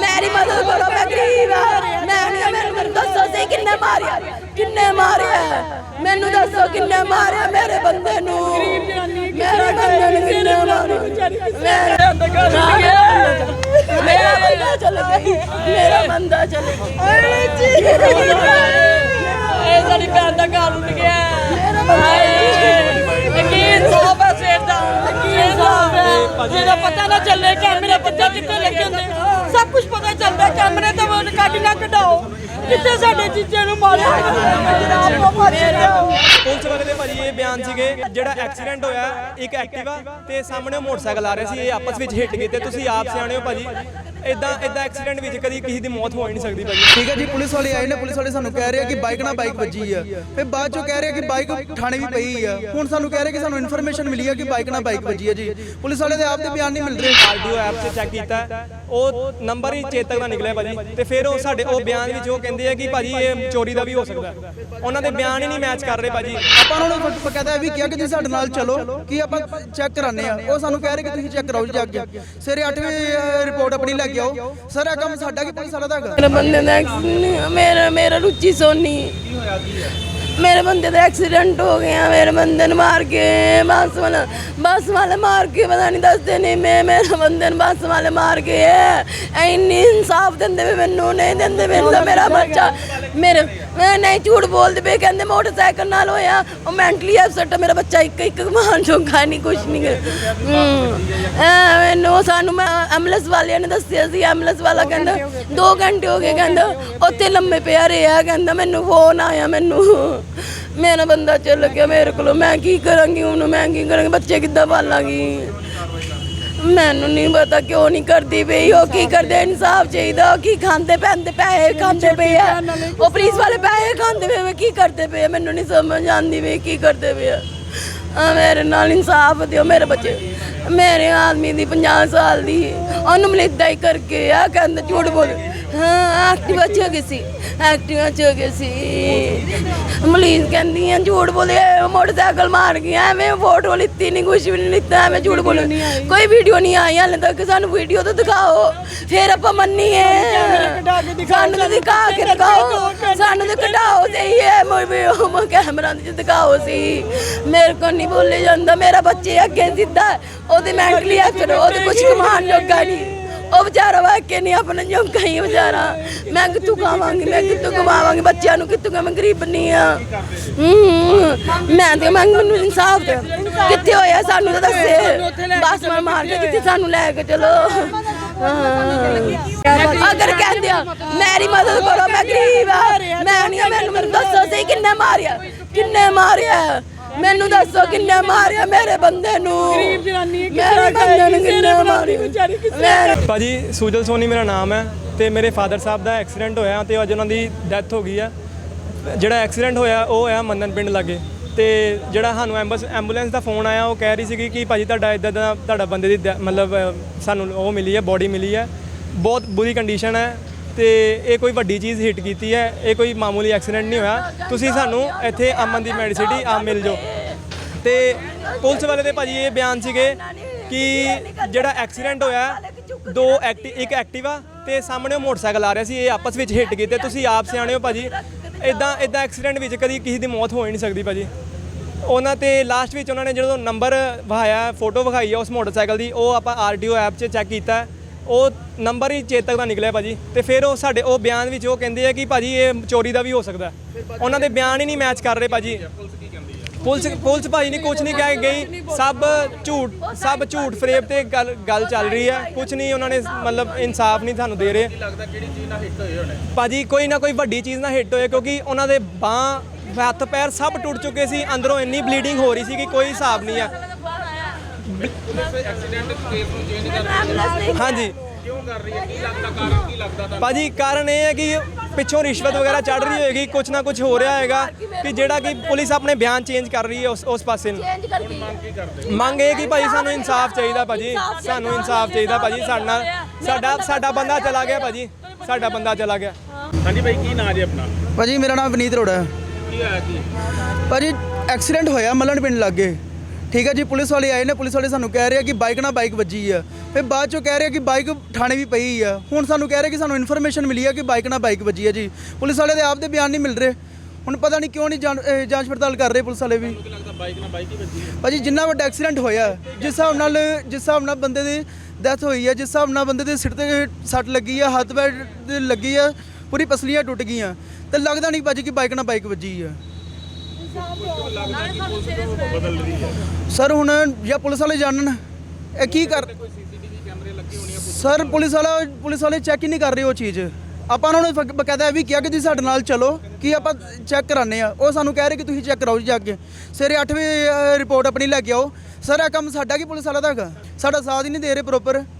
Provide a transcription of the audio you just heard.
ਮੇਰੀ ਮਦਦ ਕਰੋ ਮੈਂ ਗਰੀਬ ਆ ਮੈਂ ਨਹੀਂ ਮੈਨੂੰ ਦੱਸੋ ਸਹੀ ਕਿੰਨੇ ਮਾਰਿਆ? ਕਿੰਨੇ ਮਾਰਿਆ? ਮੈਨੂੰ ਦੱਸੋ ਕਿੰਨੇ ਮਾਰਿਆ ਮੇਰੇ ਬੰਦੇ ਨੂੰ? ਮੇਰੇ ਬੰਦੇ ਨੂੰ ਕਿੰਨੇ ਮਾਰਿਆ? ਮੇਰਾ ਮੇਰਾ ਬੰਦਾ ਚਲ ਗਈ ਮੇਰਾ ਬੰਦਾ ਚਲ ਗਈ। ਇਹ ਸਾਡੀ ਭੈਣ ਦਾ ਘਰ ਉੱਡ ਗਿਆ। ਕੀ ਇਨਸਾਫ ਹੈ ਸੇਠ ਦਾ? ਕੀ ਇਨਸਾਫ ਹੈ? ਪਤਾ ਨਾ ਚੱਲੇ ਕੈਮਰੇ ਪਤਾ ਕਿੱਥੇ ਲੱਗੇ ਹੁੰਦੇ? ਸਭ ਕੁਝ ਪਤਾ ਚੱਲਦਾ ਕੈਮਰੇ ਤੋਂ ਉਹ ਕੱਢ ਨਾ ਕਢਾਓ। ਕਿੱਥੇ ਸਾਡੇ ਚੀਜ਼ਾਂ ਨੂੰ ਮਾਰਿਆ ਪੁਲਿਸ ਵਾਲੇ ਦੇ ਭਾਜੀ ਇਹ ਬਿਆਨ ਸੀਗੇ ਜਿਹੜਾ ਐਕਸੀਡੈਂਟ ਹੋਇਆ ਇੱਕ ਐਕਟਿਵਾ ਤੇ ਸਾਹਮਣੇ ਉਹ ਮੋਟਰਸਾਈਕਲ ਆ ਰਿਹਾ ਸੀ ਇਹ ਆਪਸ ਵਿੱਚ ਹਿੱਟ ਗਏ ਤੇ ਤੁਸੀਂ ਆਪ ਸਿਆਣੇ ਹੋ ਭਾਜੀ। ਇਦਾਂ ਇਦਾਂ ਐਕਸੀਡੈਂਟ ਵਿੱਚ ਕਦੀ ਕਿਸੇ ਦੀ ਮੌਤ ਹੋ ਹੀ ਨਹੀਂ ਸਕਦੀ ਭਾਜੀ। ਠੀਕ ਹੈ ਜੀ ਪੁਲਿਸ ਵਾਲੇ ਆਏ ਨੇ ਪੁਲਿਸ ਵਾਲੇ ਸਾਨੂੰ ਕਹਿ ਰਹੇ ਆ ਕਿ ਬਾਈਕ ਨਾਲ ਬਾਈਕ ਵੱਜੀ ਆ। ਫਿਰ ਬਾਅਦ ਚੋਂ ਕਹਿ ਰਹੇ ਆ ਕਿ ਬਾਈਕ ਥਾਣੇ ਵੀ ਪਈ ਆ। ਹੁਣ ਸਾਨੂੰ ਕਹਿ ਰਹੇ ਕਿ ਸਾਨੂੰ ਇਨਫੋਰਮੇਸ਼ਨ ਮਿਲੀ ਆ ਕਿ ਬਾਈਕ ਨਾਲ ਬਾਈਕ ਵੱਜੀ ਆ ਜੀ। ਪੁਲਿਸ ਵਾਲੇ ਦੇ ਆਪ ਦੇ ਬਿਆਨ ਨਹੀਂ ਮਿਲ ਰਹੇ। ਆਰਡੀਓ ਐਪ 'ਤੇ ਚੈੱਕ ਕੀਤਾ। ਉਹ ਨੰਬਰ ਹੀ ਚੇਤਕ ਦਾ ਨਿਕਲਿਆ ਭਾਜੀ। ਤੇ ਫਿਰ ਉਹ ਸਾਡੇ ਉਹ ਬਿਆਨ ਵਿੱਚ ਉਹ ਕਹਿੰਦੇ ਆ ਕਿ ਭਾਜੀ ਇਹ ਚੋਰੀ ਦਾ ਵੀ ਹੋ ਸਕਦਾ। ਉਹਨਾਂ ਦੇ ਬਿਆਨ ਹੀ ਨਹੀਂ ਮੈਚ ਕਰ ਰਹੇ ਭਾਜੀ। ਆਪਾਂ ਉਹਨਾਂ ਨੂੰ ਬਕਾਇਦਾ ਇਹ ਵੀ ਕਿਹਾ ਕਿ ਤੁਸੀਂ ਸਾਡੇ ਨਾਲ ਚਲੋ ਕਿ ਆਪਾਂ ਚੈੱਕ ਕਰਾਣੇ ਆ ਉਹ ਸਾਨੂੰ ਕਹਿ ਰਹੇ ਕਿ ਤੁਸੀਂ ਚੈੱਕ ਕਰਾਓ ਜੀ ਕੇ। ਸਵੇਰੇ 8 ਵਜੇ ਰਿਪੋਰਟ ਆਪਣੀ ਲੈ ਕੇ ਆਓ। ਸਰ ਇਹ ਕੰਮ ਸਾਡਾ ਕਿ ਪੁਲਿਸ ਵਾਲਾ ਦਾ ਹੈਗਾ? ਮੇਰੇ ਬੰਦੇ ਦਾ accident- ਮੇਰਾ ਮੇਰਾ ਰੁਚੀ ਸੋਨੀ। ਮੇਰੇ ਬੰਦੇ ਦਾ ਐਕਸੀਡੈਂਟ ਹੋ ਗਿਆ ਮੇਰੇ ਬੰਦੇ ਨੂੰ ਮਾਰ ਕੇ ਬੱਸ ਵਾਲਾ ਬੱਸ ਵਾਲੇ ਮਾਰ ਕੇ ਪਤਾ ਨਹੀਂ ਦੱਸਦੇ ਨਹੀਂ ਮੈਂ ਮੇਰੇ ਬੰਦੇ ਨੂੰ ਬੱਸ ਵਾਲੇ ਮਾਰ ਕੇ ਐ ਇੰਨੀ ਇਨਸਾਫ ਦਿੰਦੇ ਵੀ ਮੈਨੂੰ ਨਹੀਂ ਦਿੰਦੇ ਮੈਨੂੰ ਤਾਂ ਮੇਰਾ ਬੱਚਾ ਮੇਰੇ ਮੈਂ ਨਹੀਂ ਝੂਠ ਬੋਲਦੇ ਪਏ ਕਹਿੰਦੇ ਮੋਟਰਸਾਈਕਲ ਨਾਲ ਹੋਇਆ ਉਹ ਮੈਂਟਲੀ ਅਪਸੈਟ ਮੇਰਾ ਬੱਚਾ ਇੱਕ ਇੱਕ ਮਾਨ ਜੋਗਾ ਨਹੀਂ ਕੁਛ ਨਹੀਂ ਮੈਨੂੰ ਸਾਨੂੰ ਮੈਂ ਐਂਬੂਲੈਂਸ ਵਾਲਿਆਂ ਨੇ ਦੱਸਿਆ ਸੀ ਐਂਬੂਲੈਂਸ ਵਾਲਾ ਕਹਿੰਦਾ 2 ਘੰਟੇ ਹੋ ਗਏ ਕਹਿੰਦਾ ਉੱਥੇ ਲੰਮੇ ਪਿਆ ਰਿਹਾ ਕਹਿੰਦਾ ਮੈਨੂੰ ਫੋਨ ਆਇਆ ਮੈਨੂੰ। ਮੇਰਾ ਬੰਦਾ ਚੱਲ ਗਿਆ ਮੇਰੇ ਕੋਲੋਂ। ਮੈਂ ਕੀ ਕਰਾਂਗੀ ਹੁਣ? ਮੈਂ ਕੀ ਕਰਾਂਗੀ? ਬੱਚੇ ਕਿੱਦਾਂ ਪਾਲਾਂਗੀ? ਮੈਨੂੰ ਨਹੀਂ ਪਤਾ ਕਿਉਂ ਨਹੀਂ ਕਰਦੀ ਪਈ। ਉਹ ਕੀ ਕਰਦੇ? ਇਨਸਾਫ ਚਾਹੀਦਾ। ਉਹ ਕੀ ਖਾਂਦੇ ਪੈਂਦੇ? ਪੈਸੇ ਖਾਂਦੇ ਪਏ ਆ। ਉਹ ਪੁਲਿਸ ਵਾਲੇ ਪੈਸੇ ਖਾਂਦੇ ਪਏ ਕੀ ਕਰਦੇ ਪਏ ਆ? ਮੈਨੂੰ ਨਹੀਂ ਸਮਝ ਆਉਂਦੀ ਵੀ ਕੀ ਕਰਦੇ ਪਏ ਆ। ਆ ਮੇਰੇ ਨਾਲ ਇਨਸਾਫ ਦਿਓ ਮੇਰੇ ਬੱਚੇ। ਮੇਰੇ ਆਦਮੀ ਦੀ 50 ਸਾਲ ਦੀ। ਉਹਨੂੰ ਮਲਿੱਦਾ ਹੀ ਕਰਕੇ ਆ ਕਹਿੰਦਾ ਝੂਠ ਬੋਲ। ਹਾਂ ਐਕਟਿਵਾ ਚ ਹੋ ਗਈ ਸੀ ਐਕਟਿਵਾ ਚ ਹੋ ਗਈ ਸੀ। ਮਲੀਜ਼ ਕਹਿੰਦੀ ਆ ਝੂਠ ਬੋਲੇ ਉਹ ਮੋਟਰਸਾਈਕਲ ਮਾਰ ਗਿਆ ਐਵੇਂ ਫੋਟੋ ਲਿੱਤੀ ਨਹੀਂ ਕੁਝ ਵੀ ਨਹੀਂ ਲਿੱਤਾ ਐਵੇਂ ਝੂਠ ਬੋਲੇ। ਕੋਈ ਵੀਡੀਓ ਨਹੀਂ ਆਈ ਹਾਲੇ ਤੱਕ ਸਾਨੂੰ ਵੀਡੀਓ ਤਾਂ ਦਿਖਾਓ। ਫਿਰ ਆਪਾਂ ਮੰਨੀਏ। ਸਾਨੂੰ ਤਾਂ ਦਿਖਾ ਕੇ ਦਿਖਾਓ। ਸਾਨੂੰ ਤਾਂ ਕਢਾਓ ਸਹੀ ਹੈ ਮੋਵੇ ਉਹ ਕੈਮਰਾ ਦੇ ਦਿਖਾਓ ਸੀ। ਮੇਰੇ ਕੋਲ ਨਹੀਂ ਬੋਲੇ ਜਾਂਦਾ ਮੇਰਾ ਬੱਚੇ ਅੱਗੇ ਸਿੱਧਾ ਹੈ। ਉਹਦੇ ਮੈਂਟਲੀ ਅਸਰ ਉਹਦੇ ਕੁਝ ਕਮਾਨ ਜੋਗਾ ਨਹੀਂ ਉਹ ਵਿਚਾਰਾ ਵਾਕੇ ਨਹੀਂ, ਆਪਣਾ ਜੋਗਾ ਹੀ ਵਿਚਾਰਾ। ਮੈਂ ਕਿੱਥੋਂ ਖਾਵਾਂਗੀ, ਮੈਂ ਕਿੱਥੋਂ ਕਮਾਵਾਂਗੀ ਬੱਚਿਆਂ ਨੂੰ, ਕਿੱਥੋਂ ਕਮਾਂ ਗਰੀਬ ਨਹੀਂ ਆ। ਮੈਂ ਤੇ ਮੰਗ ਮੈਨੂੰ ਇਨਸਾਫ ਦੇ ਕਿੱਥੇ ਹੋਇਆ ਸਾਨੂੰ ਤਾਂ ਦੱਸੇ। ਬਸ ਮੈਂ ਮਾਰ ਕੇ ਕਿੱਥੇ ਸਾਨੂੰ ਲੈ ਕੇ ਚਲੋ। ਅਗਰ ਕਹਿੰਦੇ ਆ, ਮੇਰੀ ਮਦਦ ਕਰੋ, ਮੈਂ ਗਰੀਬ ਆ। ਮੈਂ ਨਹੀਂ ਮੈਨੂੰ ਮੈਨੂੰ ਦੱਸੋ ਸਹੀ ਕਿੰਨੇ ਮਾਰਿਆ ਕਿੰਨੇ ਮਾਰਿਆ ਮੈਨੂੰ ਦੱਸੋ ਕਿੰਨੇ ਮਾਰਿਆ ਮੇਰੇ ਬੰਦੇ ਨੂੰ? ਗਰੀਬ ਜਨਾਨੀ ਹੈ, ਮੇਰੇ ਕਿਸੇ ਬੰਦੇ ਨੂੰ ਕਿੰਨੇ ਮਾਰਿਆ ਵਿਚਾਰੀ, ਕਿਸੇ ਭਾਜੀ ਸੂਜਲ ਸੋਨੀ ਮੇਰਾ ਨਾਮ ਹੈ ਤੇ ਮੇਰੇ ਫਾਦਰ ਸਾਹਿਬ ਦਾ ਐਕਸੀਡੈਂਟ ਹੋਇਆ ਤੇ ਅੱਜ ਉਹਨਾਂ ਦੀ ਡੈਥ ਹੋ ਗਈ ਹੈ ਜਿਹੜਾ ਐਕਸੀਡੈਂਟ ਹੋਇਆ ਉਹ ਹੋਇਆ ਮੰਨਨ ਪਿੰਡ ਲਾਗੇ। ਤੇ ਜਿਹੜਾ ਸਾਨੂੰ ਐਂਬੂਲੈਂਸ ਐਂਬੂਲੈਂਸ ਦਾ ਫੋਨ ਆਇਆ ਉਹ ਕਹਿ ਰਹੀ ਸੀਗੀ ਕਿ ਭਾਜੀ ਤੁਹਾਡਾ ਇਦਾਂ ਦਾ ਤੁਹਾਡਾ ਬੰਦੇ ਦੀ ਡੈ- ਮਤਲਬ ਸਾਨੂੰ ਉਹ ਮਿਲੀ ਹੈ ਬੋਡੀ ਮਿਲੀ ਹੈ। ਬਹੁਤ ਬੁਰੀ ਕੰਡੀਸ਼ਨ ਹੈ। ਤੇ ਇਹ ਕੋਈ ਵੱਡੀ ਚੀਜ਼ ਹਿੱਟ ਕੀਤੀ ਹੈ, ਇਹ ਕੋਈ ਮਾਮੂਲੀ ਐਕਸੀਡੈਂਟ ਨਹੀਂ ਹੋਇਆ। ਤੁਸੀਂ ਸਾਨੂੰ ਇੱਥੇ ਅਮਨ ਦੀ ਮੈਡੀਸਿਟੀ ਆ ਮਿਲ ਜਾਓ। ਤੇ ਪੁਲਿਸ ਵਾਲੇ ਦੇ ਭਾਜੀ ਇਹ ਬਿਆਨ ਸੀਗੇ ਕਿ ਜਿਹੜਾ ਐਕਸੀਡੈਂਟ ਹੋਇਆ, ਦੋ ਐਕਟੀ ਇੱਕ ਐਕਟਿਵਾ ਤੇ ਸਾਹਮਣੇ ਉਹ ਮੋਟਰਸਾਈਕਲ ਆ ਰਿਹਾ ਸੀ, ਇਹ ਆਪਸ ਵਿੱਚ ਹਿੱਟ ਕੀਤੇ। ਤੁਸੀਂ ਆਪ ਸਿਆਣੇ ਹੋ ਭਾਜੀ। ਇਦਾਂ ਇਦਾਂ ਐਕਸੀਡੈਂਟ ਵਿੱਚ ਕਦੀ ਕਿਸੇ ਦੀ ਮੌਤ ਹੋ ਹੀ ਨਹੀਂ ਸਕਦੀ ਭਾਜੀ। ਉਹਨਾਂ ਤੇ ਲਾਸਟ ਵਿੱਚ ਉਹਨਾਂ ਨੇ ਜਦੋਂ ਨੰਬਰ ਵਿਖਾਇਆ ਫੋਟੋ ਵਿਖਾਈ ਹੈ ਉਸ ਮੋਟਰਸਾਈਕਲ ਦੀ, ਉਹ ਆਪਾਂ ਆਰਟੀਓ ਐਪ 'ਚ ਚੈੱਕ ਕੀਤਾ। ਉਹ ਨੰਬਰ ਹੀ ਚੇਤਕ ਦਾ ਨਿਕਲਿਆ ਭਾਜੀ। ਤੇ ਫਿਰ ਉਹ ਸਾਡੇ ਉਹ ਬਿਆਨ ਵਿੱਚ ਉਹ ਕਹਿੰਦੇ ਆ ਕਿ ਭਾਜੀ ਇਹ ਚੋਰੀ ਦਾ ਵੀ ਹੋ ਸਕਦਾ। ਉਹਨਾਂ ਦੇ ਬਿਆਨ ਹੀ ਨਹੀਂ ਮੈਚ ਕਰ ਰਹੇ ਭਾਜੀ। ਪੁਲਿਸ ਪੁਲਿਸ ਭਾਈ ਨੇ ਕੁਝ ਨਹੀਂ ਕਹਿ, ਗਈ। ਸਭ ਝੂਠ ਸਭ ਝੂਠ ਫਰੇਬ ਤੇ ਗੱਲ ਗੱਲ ਚੱਲ ਰਹੀ ਹੈ ਕੁਝ ਨਹੀਂ ਉਹਨਾਂ ਨੇ ਮਤਲਬ ਇਨਸਾਫ ਨਹੀਂ ਤੁਹਾਨੂੰ ਦੇ ਰਹੇ। ਲੱਗਦਾ ਕਿਹੜੀ ਚੀਜ਼ ਨਾਲ ਹਿੱਟ ਹੋਏ ਹੋਣੇ ਭਾਜੀ ਕੋਈ ਨਾ ਕੋਈ ਵੱਡੀ ਚੀਜ਼ ਨਾਲ ਹਿੱਟ ਹੋਏ, ਕਿਉਂਕਿ ਉਹਨਾਂ ਦੇ ਬਾਹ, ਹੱਥ, ਪੈਰ ਸਭ ਟੁੱਟ ਚੁੱਕੇ ਸੀ। ਅੰਦਰੋਂ ਇੰਨੀ ਬਲੀਡਿੰਗ ਹੋ ਰਹੀ ਸੀ ਕਿ ਕੋਈ ਹਿਸਾਬ ਨਹੀਂ ਹੈ ਹਾਂਜੀ। ਕਿਉਂ ਕਰ ਰਹੀ ਹੈ ਕੀ ਲੱਗਦਾ ਕਾਰਨ ਕੀ ਲੱਗਦਾ ਭਾਜੀ ਕਾਰਨ ਇਹ ਹੈ ਕਿ ਪਿੱਛੋਂ ਰਿਸ਼ਵਤ ਵਗੈਰਾ ਚੜ ਰਹੀ ਹੋਏਗੀ ਕੁਝ ਨਾ ਕੁਝ ਹੋ ਰਿਹਾ ਹੈਗਾ ਕਿ ਜਿਹੜਾ ਕਿ ਪੁਲਿਸ ਆਪਣੇ ਬਿਆਨ ਚੇਂਜ ਕਰ ਰਹੀ ਹੈ ਉਸ ਉਸ ਪਾਸੇ ਨੂੰ। ਚੇਂਜ ਕਰਦੀ ਮੰਗ ਇਹ ਕਿ ਭਾਜੀ ਸਾਨੂੰ ਇਨਸਾਫ ਚਾਹੀਦਾ ਭਾਜੀ। ਸਾਨੂੰ ਇਨਸਾਫ ਚਾਹੀਦਾ ਭਾਜੀ। ਸਾਡਾ ਸਾਡਾ ਸਾਡਾ ਬੰਦਾ ਚਲਾ ਗਿਆ ਭਾਜੀ। ਸਾਡਾ ਬੰਦਾ ਚਲਾ ਗਿਆ। ਹਾਂਜੀ ਭਾਈ ਕੀ ਨਾਂ ਜੇ ਆਪਣਾ? ਭਾਜੀ ਮੇਰਾ ਨਾਮ ਵਿਨੀਤ ਰੋੜਾ ਹੈ। ਕੀ ਹੋਇਆ ਕੀ ਭਾਜੀ ਐਕਸੀਡੈਂਟ ਹੋਇਆ ਮੱਲਣ ਪਿੰਡ ਲੱਗੇ। ਠੀਕ ਹੈ ਜੀ ਪੁਲਿਸ ਵਾਲੇ ਆਏ ਨੇ ਪੁਲਿਸ ਵਾਲੇ ਸਾਨੂੰ ਕਹਿ ਰਹੇ ਆ ਕਿ ਬਾਈਕ ਨਾਲ ਬਾਈਕ ਵੱਜੀ ਆ। ਫਿਰ ਬਾਅਦ ਚੋਂ ਕਹਿ ਰਹੇ ਆ ਕਿ ਬਾਈਕ ਥਾਣੇ ਵੀ ਪਈ ਆ। ਹੁਣ ਸਾਨੂੰ ਕਹਿ ਰਹੇ ਕਿ ਸਾਨੂੰ ਇਨਫੋਰਮੇਸ਼ਨ ਮਿਲੀ ਆ ਕਿ ਬਾਈਕ ਨਾਲ ਬਾਈਕ ਵੱਜੀ ਆ ਜੀ। ਪੁਲਿਸ ਵਾਲੇ ਦੇ ਆਪ ਦੇ ਬਿਆਨ ਨਹੀਂ ਮਿਲ ਰਹੇ। ਹੁਣ ਪਤਾ ਨਹੀਂ ਕਿਉਂ ਨਹੀਂ ਜਾਂਚ ਪੜਤਾਲ ਕਰ ਰਹੇ ਪੁਲਿਸ ਵਾਲੇ ਵੀ। ਭਾਜੀ ਜਿੰਨਾ ਵੱਡਾ ਐਕਸੀਡੈਂਟ ਹੋਇਆ ਜਿਸ ਹਿਸਾਬ ਨਾਲ ਜਿਸ ਹਿਸਾਬ ਨਾਲ ਬੰਦੇ ਦੀ ਡੈਥ ਹੋਈ ਹੈ ਜਿਸ ਹਿਸਾਬ ਨਾਲ ਬੰਦੇ ਦੇ ਸਿਰ ਤੇ ਸੱਟ ਲੱਗੀ ਆ ਹੱਥ ਪੈਰ ਤੇ ਲੱਗੀ ਆ ਪੂਰੀ ਪਸਲੀਆਂ ਟੁੱਟ ਗਈਆਂ। ਤੇ ਲੱਗਦਾ ਨਹੀਂ ਭਾਜੀ ਕਿ ਬਾਈਕ ਨਾਲ ਬਾਈਕ ਵੱਜੀ ਆ। ਸਰ ਹੁਣ ਜਾਂ ਪੁਲਿਸ ਵਾਲੇ ਜਾਣਨ। ਇਹ ਕੀ ਕਰ ਸਰ ਪੁਲਿਸ ਵਾਲਾ ਪੁਲਿਸ ਵਾਲੇ ਚੈੱਕ ਹੀ ਨਹੀਂ ਕਰ ਰਹੇ ਉਹ ਚੀਜ਼। ਆਪਾਂ ਉਹਨਾਂ ਨੂੰ ਬਕਾਇਦਾ ਇਹ ਵੀ ਕਿਹਾ ਕਿ ਤੁਸੀਂ ਸਾਡੇ ਨਾਲ ਚਲੋ ਕਿ ਆਪਾਂ ਚੈੱਕ ਕਰਾਣੇ ਆ ਉਹ ਸਾਨੂੰ ਕਹਿ ਰਹੇ ਕਿ ਤੁਸੀਂ ਚੈੱਕ ਕਰਾਓ ਜੀ ਜਾ ਕੇ। ਸਵੇਰੇ 8 ਵਜੇ ਰਿਪੋਰਟ ਆਪਣੀ ਲੈ ਕੇ ਆਓ। ਸਰ ਇਹ ਕੰਮ ਸਾਡਾ ਕੀ ਪੁਲਿਸ ਵਾਲਾ ਦਾ ਹੈਗਾ? ਸਾਡਾ ਸਾਥ ਹੀ ਨਹੀਂ ਦੇ ਰਹੇ ਪ੍ਰੋਪਰ